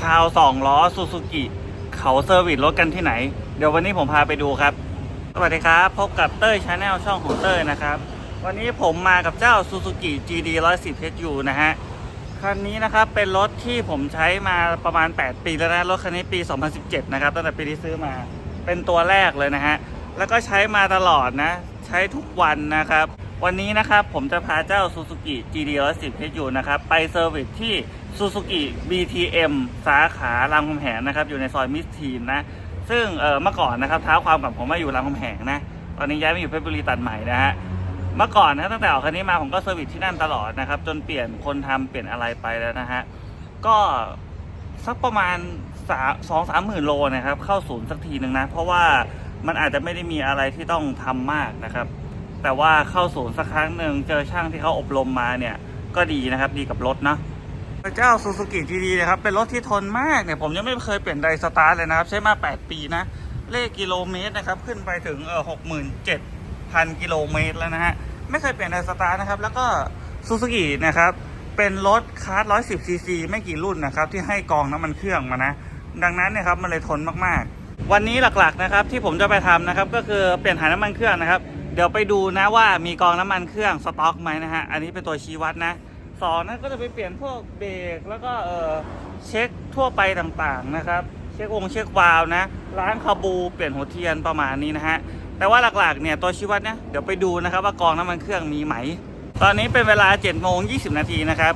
ชาวสองล้อซูซูกิเขาเซอร์วิสรถกันที่ไหน เดี๋ยววันนี้ผมพาไปดูครับ สวัสดีครับ พบกับเต้ยชาแนลช่องของเต้ยนะครับ วันนี้ผมมากับเจ้า Suzuki GD 110 HU นะฮะ คันนี้นะครับเป็นรถที่ผมใช้มาประมาณ 8 ปีแล้วนะ รถคันนี้ปี 2017 นะครับ ตั้งแต่ปีที่ซื้อมา เป็นตัวแรกเลยนะฮะ แล้วก็ใช้มาตลอดนะ ใช้ทุกวันนะครับ วันนี้นะครับผมจะพาเจ้า Suzuki GD 110 HU นะครับไปเซอร์วิสที่ Suzuki BTM สาขารามคำแหงนะครับอยู่ในซอยมิสทีนนะซึ่งเมื่อก่อนนะครับเท้าความกับผมมาอยู่รามคำแหงนะตอนนี้ย้ายมาอยู่เพชรบุรีตัดใหม่นะฮะเมื่อก่อนนะตั้งแต่ออกคันนี้มาผมก็เซอร์วิสที่นั่นตลอดนะครับจนเปลี่ยนคนทำเปลี่ยนอะไรไปแล้วนะฮะก็สักประมาณสาสองสามหมื่นโลนะครับเข้าศูนย์สักทีหนึ่งนะเพราะว่ามันอาจจะไม่ได้มีอะไรที่ต้องทำมากนะครับ แต่ว่าเข้าศูนย์สักครั้งหนึ่งเจอช่างที่เขาอบรมมาเนี่ย ก็ดีนะครับดีกับรถเนาะเจ้าซูซูกิทีดีนะครับ เป็นรถที่ทนมากเนี่ย ผมยังไม่เคยเปลี่ยนไดสตาร์เลยนะครับ ใช้มา 8 ปีนะ เลขกิโลเมตรนะครับ ขึ้นไปถึงเออหกหมื่นเจ็ดพันกิโลเมตรแล้วนะฮะ ไม่เคยเปลี่ยนไดสตาร์นะครับ แล้วก็ซูซูกินะครับ เป็นรถคาร์ด110ซีซีไม่กี่รุ่นนะครับ ที่ให้กองน้ำมันเครื่องมานะ ดังนั้นเนี่ยครับมันเลยทนมากๆ วันนี้หลักๆนะครับที่ผมจะไปทำนะครับก็คือเปลี่ยนถ่ายน้ำมันเครื่องนะครับ ดี๋ยวไปดูนะว่ามีกองน้ำมันเครื่องสต็อกไหมนะฮะ อันนี้เป็นตัวชี้วัดนะสองนะก็จะไปเปลี่ยนพวกเบรกแล้วก็เออเช็คทั่วไปต่างๆนะครับ เช็ควงเช็ควาล์วนะล้างคาบูเปลี่ยนหัวเทียนประมาณนี้นะฮะแต่ว่าหลักๆเนี่ยตัวชี้วัดเนี่ยเดี๋ยวไปดูนะครับว่ากองน้ำมันเครื่องมีไหม ตอนนี้เป็นเวลา7โมง20นาทีนะครับ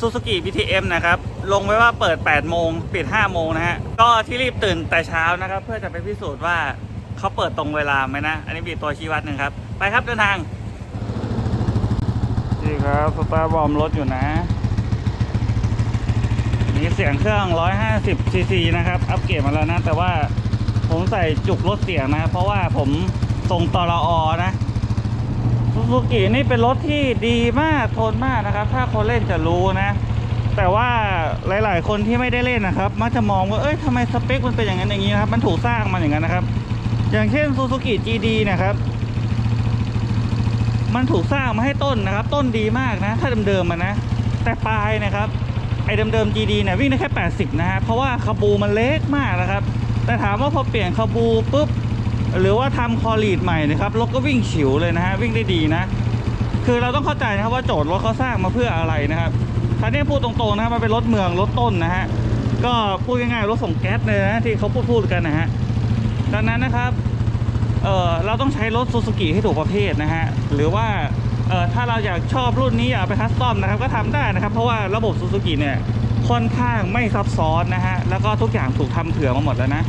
ซูซูกิ BTM นะครับ ลงไว้ว่าเปิด 8 โมง ปิด 5 โมงนะฮะ ก็ที่รีบตื่นแต่เช้านะครับ เพื่อจะไปพิสูจน์ว่า เขาเปิดตรงเวลาไหมนะ อันนี้มีตัวชี้วัดหนึ่งครับ ไปครับเดินทางนี่ครับสตาร์บอมรถอยู่นะ นี่เสียงเครื่อง 150ซีซีนะครับ อัปเกรดมาแล้วนะ แต่ว่าผมใส่จุกลดเสียงนะ เพราะว่าผมทรงตอรอนะซูซูกินี่เป็นรถที่ดีมากทนมากนะครับ ถ้าคนเล่นจะรู้นะ แต่ว่าหลาย ๆ คนที่ไม่ได้เล่นนะครับ มักจะมองว่าเอ้ยทำไมสเปคมันเป็นอย่างนั้นอย่างนี้นะครับ มันถูกสร้างมาอย่างนั้นนะครับ อย่างเช่นซูซูกิ GD นะครับ มันถูกสร้างมาให้ต้นนะครับ ต้นดีมากนะ ถ้าเดิมๆมันนะ แต่ปลายนะครับ ไอ้เดิมๆ GD เนี่ยวิ่งได้แค่ 80 นะฮะ เพราะว่าคาบูมันเล็กมากนะครับ แต่ถามว่าพอเปลี่ยนคาบูปุ๊บ หรือว่าทำคอลีดใหม่นะครับ รถก็วิ่งฉิวเลยนะฮะ วิ่งได้ดีนะ คือเราต้องเข้าใจนะครับว่าโจทย์รถเขาสร้างมาเพื่ออะไรนะครับคันนี้พูดตรงๆนะครับมันเป็นรถเมืองรถต้นนะฮะ ก็พูดง่ายๆรถส่งแก๊สเลยนะที่เขาพูดพูดกันนะฮะ ดังนั้นนะครับ เออเราต้องใช้รถซูซูกิให้ถูกประเภทนะฮะ หรือว่า เออถ้าเราอยากชอบรุ่นนี้อยากไปคัสตอมนะครับ ก็ทำได้นะครับ เพราะว่าระบบซูซูกิเนี่ยค่อนข้างไม่ซับซ้อนนะฮะ แล้วก็ทุกอย่างถูกทำเผื่อมาหมดแล้วนะ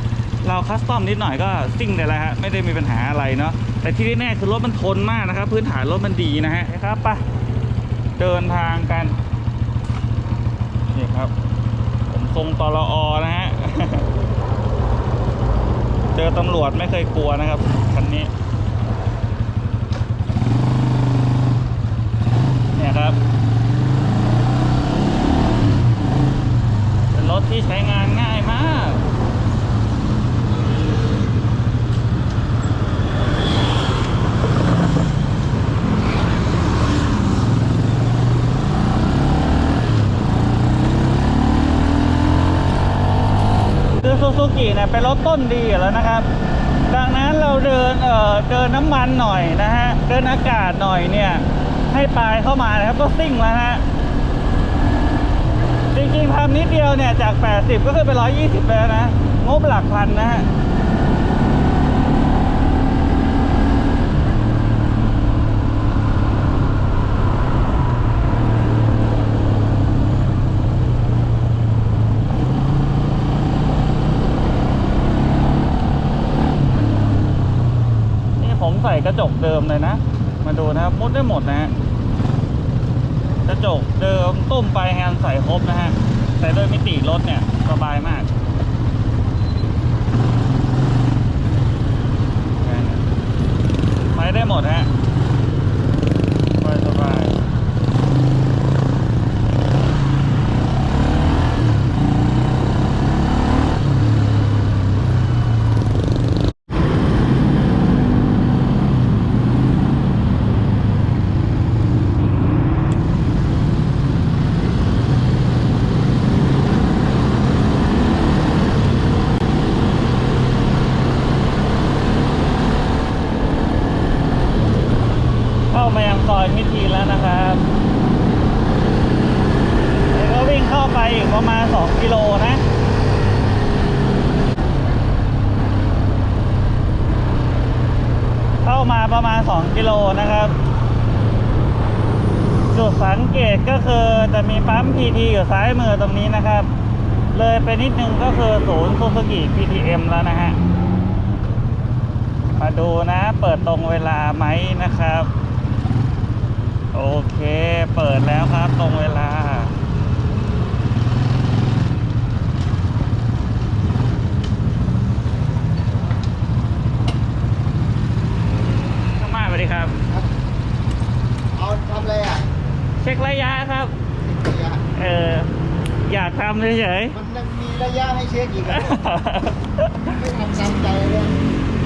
เราคัสตอมนิดหน่อยก็ซิ่งได้แล้วฮะ ไม่ได้มีปัญหาอะไรเนาะ แต่ที่แน่ๆคือรถมันทนมากนะครับ พื้นฐานรถมันดีนะฮะครับไปเดินทางกัน นี่ครับ ผมทรงตลอนะฮะ เจอตำรวจไม่เคยกลัวนะครับ คันนี้ เนี่ยครับ เป็นรถที่ใช้งานง่ายมาก กิเนี่ยเป็นรถต้นดีอยู่แล้วนะครับ ดังนั้นเราเดินเอ่อเดินน้ำมันหน่อยนะฮะเดินอากาศหน่อยเนี่ยให้ปลายเข้ามานะครับก็ซิ่งแล้วฮะจริงๆทำนิดเดียวเนี่ยจาก 80 ก็ขึ้นไป 120 แล้วนะ งบหลักพันนะฮะ กระจกเดิมเลยนะ มาดูนะครับมุดได้หมดนะฮะกระจกเดิมตุ้มไปแฮนด์ใส่ครบนะฮะแต่โดยมิติรถเนี่ยสบายมากไปได้หมดฮะ ประมาณ 2 กิโลนะครับ จุดสังเกตก็คือจะมีปั๊ม PT อยู่ซ้ายมือตรงนี้นะครับ เลยไปนิดนึงก็คือศูนย์ซูซูกิ PTM แล้วนะฮะ มาดูนะ เปิดตรงเวลาไหมนะครับ โอเค เปิดแล้วครับตรงเวลามาสวัสดีครับ เอาทำอะไรอะ เช็คระยะครับระยะเอออยากทำเฉยมันยังมีระยะให้เช็คอีกอะๆ ไม่ทำตามใจเลย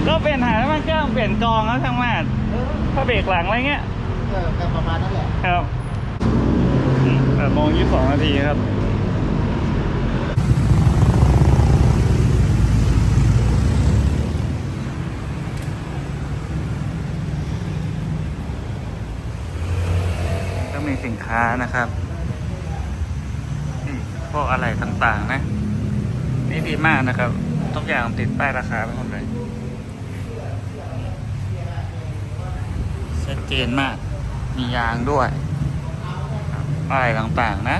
ก็เปลี่ยนหาน้ำมันเครื่องเปลี่ยนกองแล้วทั้งมาดเออถ้าเบรกหลังอะไรเงี้ย เออแต่ประมาณนั้นแหละ ครับแปดโมงยี่สิบสองนาทีครับ ก็มีสินค้านะครับนี่พวกอะไรต่างๆ นะ นี่ดีมากนะครับ ทุกอย่างติดป้ายราคาไปหมดเลยชัดเจนมาก มียางด้วยป้ายต่างๆ นะ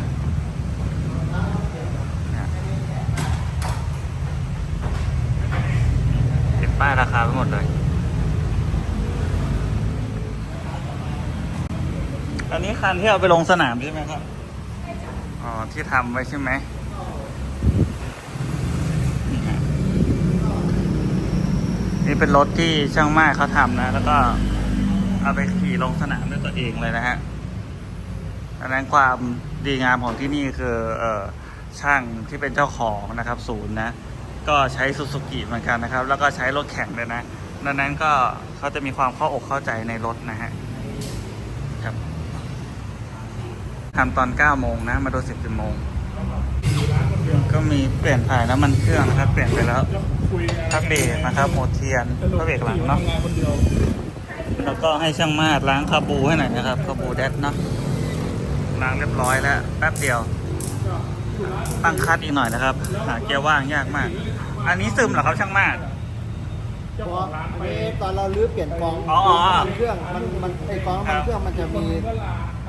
เติดป้ายราคาไปหมดเลย อันนี้คันที่เอาไปลงสนามใช่ไหมครับ อ๋อ ที่ทำไว้ใช่ไหมนี่เป็นรถที่ช่างไม้เขาทำนะ แล้วก็เอาไปขี่ลงสนามด้วยตัวเองเลยนะฮะดังนั้นความดีงามของที่นี่คือเออช่างที่เป็นเจ้าของนะครับศูนย์นะ ก็ใช้ซูซูกิเหมือนกันนะครับ แล้วก็ใช้รถแข่งเลยนะ ดังนั้นก็เขาจะมีความเข้าอกเข้าใจในรถนะฮะ ครับ ทำตอน9โมงนะ มาดู10โมง ก็มีเปลี่ยนถ่ายน้ำมันเครื่องนะครับ เปลี่ยนไปแล้วพักเบรกนะครับโหมดเทียนพักเบรกหลังเนาะแล้วก็ให้ช่างมาดล้างคาบูให้หน่อยนะครับคาบูแดดเนาะล้างเรียบร้อยแล้วแป๊บเดียว ตั้งคัดอีกหน่อยนะครับ หาเกียร์ว่างยากมาก อันนี้ซึมเหรอครับช่างมาดเพราะอันนี้ตอนเราลื้อเปลี่ยนกองอ๋ออ๋อน้ำมันเครื่องมันมันไอกองน้ำมันเครื่องมันจะมี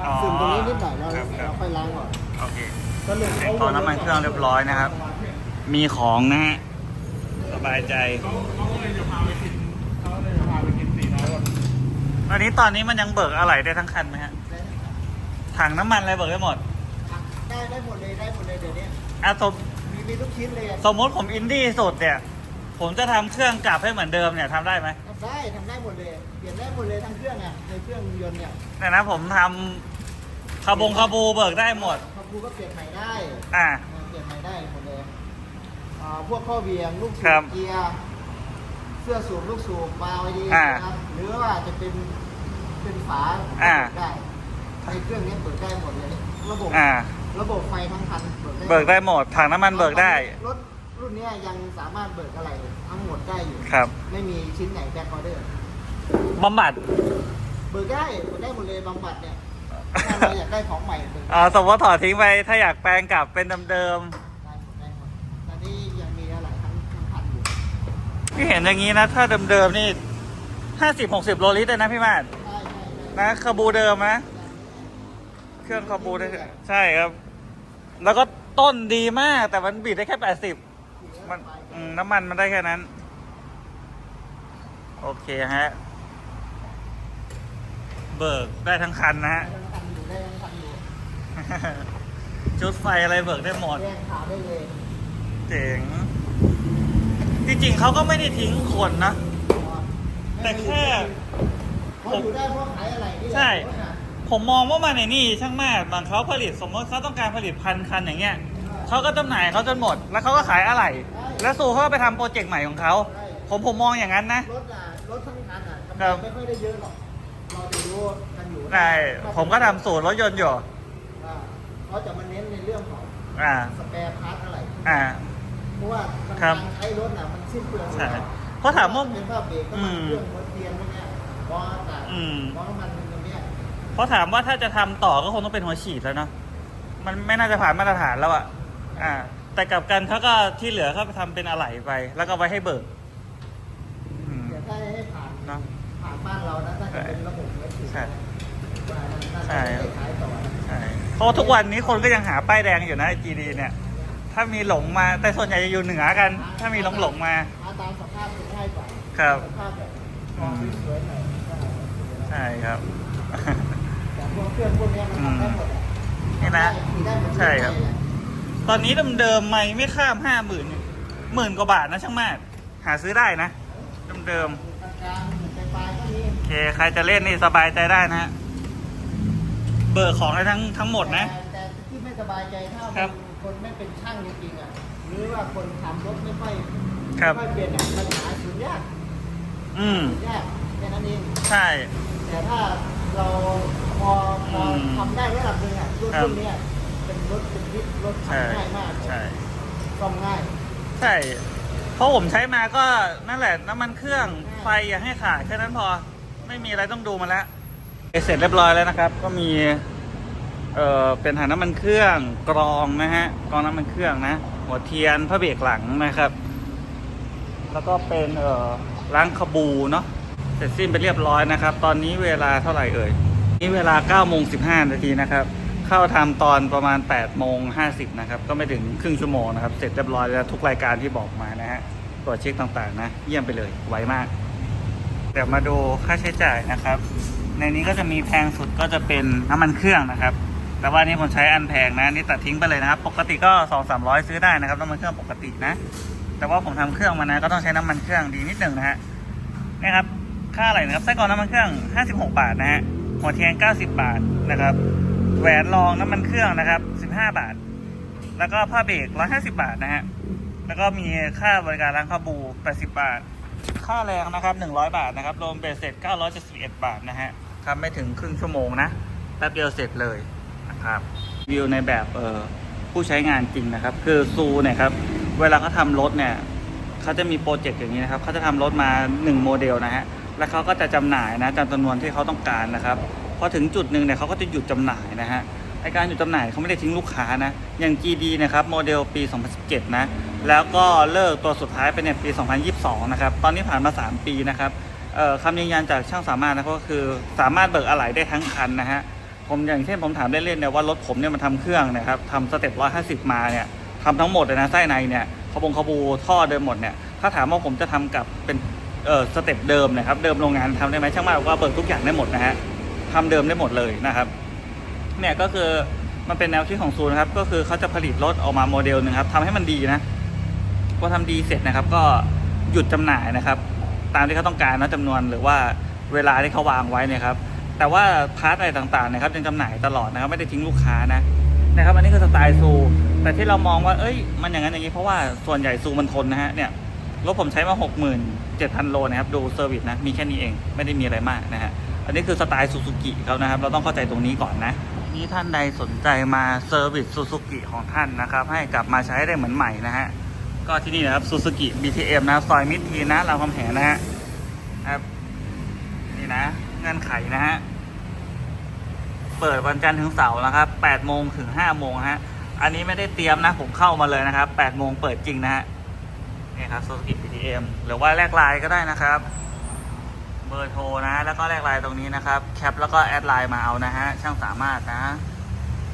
อ๋อซึมตรงนี้นิดหน่อยเราครับครับ เราค่อยล้างก่อนโอเคตอนน้ำมันเครื่องเรียบร้อยนะครับ มีของนะฮะสบายใจอันนี้ตอนนี้มันยังเบิกอะไรได้ทั้งคันไหมฮะถังน้ำมันอะไรเบิกได้หมดได้ได้หมดเลยได้หมดเลยเดี๋ยวนี้อะสมมีมีทุกชิ้นเลยสมมติผมอินดี้สุดเนี่ย ผมจะทำเครื่องกลับให้เหมือนเดิมเนี่ยทำได้ไหมทำได้ทำได้หมดเลย เปลี่ยนได้หมดเลยทั้งเครื่องอะในเครื่องยนต์เนี่ยเนี่ยนะผมทำคาบงคาบูเบิกได้หมด คาบูก็เปลี่ยนใหม่ได้อ่า เปลี่ยนใหม่ได้หมดเลยอ่าพวกข้อเวียงลูกสูครับบเกียร์เสื้อสูบลูกสูบวาล์วไอดีอ่านะครับหรือว่าจะเป็นเป็นฝาอ่า เปิดได้ในเครื่องนี้เปิดได้หมดเลย ระบบอ่า ระบบไฟทั้งคันเบิกได้หมด ถังน้ำมันเบิกได้รถรุ่นเนี้ยยังสามารถเบิกอะไรทั้งหมดได้อยู่ ครับ ไม่มีชิ้นไหนแบ็คออเดอร์ บำบัดเบิกได้เบิกได้หมดเลยบำบัดเนี่ยถ้าเราอยากได้ของใหม่เบิกได้อ่าสมมติถอดทิ้งไปถ้าอยากแปลงกลับเป็นเดิมได้หมดได้หมดตอนนี้ยังมีอะไรทั้งทั้งคันอยู่ๆที่เห็นอย่างนี้นะ ถ้าเดิมๆนี่ห้าสิบหกสิบโลลิตรเลยนะพี่มาดใช่ใช่ใช่นะคาบูเดิมนะ เครื่องคาบูได้ใช่ครับ แล้วก็ต้นดีมาก แต่มันบีดได้แค่แปดสิบ มันอืมน้ำมันมันได้แค่นั้น โอเคฮะ เบิกได้ทั้งคันนะฮะได้ทั้งคันอยู่ได้ทั้งคันอยู่ชุดไฟอะไรเบิกได้หมดแจ้งข่าวได้เลยเจ๋งที่จริงเขาก็ไม่ได้ทิ้งคนนะ แต่แค่เขาอยู่ได้เพราะขายอะไรนี่แหละใช่ ผมมองว่ามันในนี่ช่างมากบางเขาผลิตสมมติเขาต้องการผลิตพันคันอย่างเงี้ยเขาก็จำหน่ายเขาจนหมด แล้วเขาก็ขายอะไหล่แล้วสู่เขาก็ไปทำโปรเจกต์ใหม่ของเขาผมผมมองอย่างนั้นนะรถอะรถทั้งคันอะกำครัไรบไม่ค่อยได้เยอะหรอก เราจะรู้กันอยู่ใช่ผมก็ทำสูตรรถยนต์อยู่ว่าเขาจะมาเน้นในเรื่องของอ่าสแปร์พาร์ทอะไรอ่า เพราะว่าครับการใช้รถน่ะมันสิ้นเปลืองใช่เพราะถามว่าเป็นภาพเบรกก็อืมันมเครื่องหัวเทียนพวกเนี้ยบอลต่างอืม บอลน้ำมันตรงเนี้ยเพราะถามว่าถ้าจะทำต่อก็คงต้องเป็นหัวฉีดแล้วเนาะมันไม่น่าจะผ่านมาตรฐานแล้วอะอ่า แต่กลับกันเขาก็ที่เหลือเขาไปทำเป็นอะไหล่ไป แล้วก็ไว้ให้เบิกอืมเดี๋ยวถ้าให้ผ่านเนาะ ผ่านมาบ้านเรานะน่าจะเป็นระบบเวทีใช่ว่าน่าใช่จะได้ขายต่อนะใช่เพราะว่าทุกวันนี้คนก็ยังหาป้ายแดงอยู่นะจีดีเนี่ย ถ้ามีหลงมาแต่ส่วนใหญ่จะอยู่เหนือกัน ถ้ามีหลงหลงๆมาหาตามสภาพจะง่ายกว่าครับสภาพแบบมองสวยๆหน่อยก็โอเคนะใช่ครับแต่พวกเครื่องพวกเนี้ยมันทำได้หมดอะนี่นะขี่ได้หมดใช่ครับทุกอย่างเลยตอนนี้เดิมๆไม่ไม่ข้ามห้าหมื่นหมื่นกว่าบาทนะช่างมากหาซื้อได้นะ เดิมกลางๆ เค ใครจะเล่นนี่สบายใจได้นะฮะเบิกของได้ทั้งทั้งหมดนะ แต่แต่ที่ไม่สบายใจถ้าครับ คนไม่เป็นช่างจริงๆอะหรือว่าคนทำรถไม่ค่อยครับ ไม่ค่อยเป็นอะปัญหาสุดยากอืมสุดยากแค่นั้นเองใช่ แต่ถ้าเราพอพออืมทำได้ระดับหนึ่งอะรุ่นครับ รุ่นเนี้ยเป็นรถเป็นทิศรถใช่ทำง่ายมากใช่ ซ่อมง่าย ใช่ เพราะผมใช้มาก็นั่นแหละน้ำมันเครื่องไฟอย่าให้ขาดแค่นั้นพอ ไม่มีอะไรต้องดูมาแล้วเสร็จเรียบร้อยแล้วนะครับ ก็มี เอ่อ เป็นถังน้ำมันเครื่องกรองนะฮะกรองน้ำมันเครื่องนะ หัวเทียนพระเบรกหลังนะครับ แล้วก็เป็นเอ่อล้างขบูเนาะเสร็จสิ้นไปเรียบร้อยนะครับ ตอนนี้เวลาเท่าไหร่เอ่ยนี่เวลา9โมง15นาทีนะครับ เข้าทำตอนประมาณ8โมง50นะครับ ก็ไม่ถึงครึ่งชั่วโมงนะครับ เสร็จเรียบร้อยแล้วทุกรายการที่บอกมานะฮะตรวจเช็คต่างๆนะ เยี่ยมไปเลยไวมาก เดี๋ยวมาดูค่าใช้จ่ายนะครับ ในนี้ก็จะมีแพงสุดก็จะเป็นน้ำมันเครื่องนะครับ แต่ว่านี่ผมใช้อันแพงนะนี่ตัดทิ้งไปเลยนะครับ ปกติก็สองสามร้อยซื้อได้นะครับน้ำมันเครื่องปกตินะ แต่ว่าผมทำเครื่องมานะ ก็ต้องใช้น้ำมันเครื่องดีนิดหนึ่งนะฮะนี่ครับค่าอะไรนะครับไส้กรอกน้ำมันเครื่อง56บาทนะฮะหัวเทียน90บาทนะครับ แหวนรองน้ำมันเครื่องนะครับ15บาท แล้วก็ผ้าเบรก150บาทนะฮะแล้วก็มีค่าบริการล้างข้าบู80บาท ค่าแรงนะครับ 100 บาทนะครับรวมเบ็ดเสร็จ 971 บาทนะฮะทำไม่ถึงครึ่งชั่วโมงนะแป๊บเดียวเสร็จเลยนะครับวิวในแบบเอ่อผู้ใช้งานจริงนะครับ คือซูเนี่ยครับ เวลาเขาทำรถเนี่ยเขาจะมีโปรเจกต์อย่างนี้นะครับเขาจะทำรถมา 1 โมเดลนะฮะแล้วเขาก็จะจำหน่ายนะจำนวนที่เขาต้องการนะครับพอถึงจุดหนึ่งเนี่ยเขาก็จะหยุดจำหน่ายนะฮะไอการหยุดจำหน่ายเขาไม่ได้ทิ้งลูกค้านะอย่าง GD นะครับโมเดลปี 2017 นะ แล้วก็เลิกตัวสุดท้ายไปเนี่ยปี 2022 นะครับ ตอนนี้ผ่านมา 3 ปีนะครับคำยืนยันจากช่างสามารถนะก็คือสามารถเบิกอะไหล่ได้ทั้งคันนะฮะผมอย่างเช่นผมถามเล่นๆเนี่ยว่ารถผมเนี่ยมันทำเครื่องนะครับทำสเต็ป150มาเนี่ยทำทั้งหมดเลยนะไส้ในเนี่ยขบงขบูท่อเดิมหมดเนี่ยถ้าถามว่าผมจะทำกับเป็นเออสเต็ปเดิมนะครับเดิมโรงงานทำได้ไหมช่างมากบอกว่าเบิกทุกอย่างได้หมดนะฮะทำเดิมได้หมดเลยนะครับเนี่ยก็คือมันเป็นแนวคิดของซูนครับก็คือเขาจะผลิตรถออกมาโมเดลหนึ่งครับทำให้มันดีนะ พอทำดีเสร็จนะครับ ก็หยุดจำหน่ายนะครับ ตามที่เขาต้องการนะจำนวนหรือว่าเวลาที่เขาวางไว้เนะครับแต่ว่าพาร์ทอะไรต่างๆนะครับยังจำหน่ายตลอดนะครับไม่ได้ทิ้งลูกค้านะนะครับอันนี้คือสไตล์ซูแต่ที่เรามองว่าเอ้ย มันอย่างนั้นอย่างนี้เพราะว่าส่วนใหญ่ซูมันทนนะฮะเนี่ยรถผมใช้มา 67,000 โลนะครับดูเซอร์วิสนะมีแค่นี้เองไม่ได้มีอะไรมากนะฮะอันนี้คือสไตล์ซูซูกิเขานะครับ เราต้องเข้าใจตรงนี้ก่อนนะนี่ท่านใดสนใจมาเซอร์วิสซูซูกิของท่านนะครับให้กลับมาใช้ได้เหมือนใหม่นะฮะ ก็ที่นี่นะครับซูซูกิ BTM นะซอยมิตรทีนะรามคำแหงนะฮะครับนี่นะเงื่อนไขนะฮะเปิดวันจันทร์ถึงเสาร์นะครับ8โมงถึง5โมงฮะอันนี้ไม่ได้เตรียมนะ ผมเข้ามาเลยนะครับ8โมงเปิดจริงนะฮะนี่ครับ Suzuki BTM หรือว่าแลกไลน์ก็ได้นะครับเบอร์โทรนะ แล้วก็แลกไลน์ตรงนี้นะครับแคปแล้วก็แอดไลน์มาเอานะฮะช่างสามารถนะ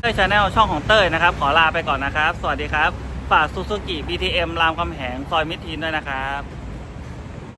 เต้ยชาแนลช่องของเต้ยนะครับ ขอลาไปก่อนนะครับ สวัสดีครับ ฝากซูซูกิ BTM รามคำแหงซอยมิตรทีนด้วยนะครับ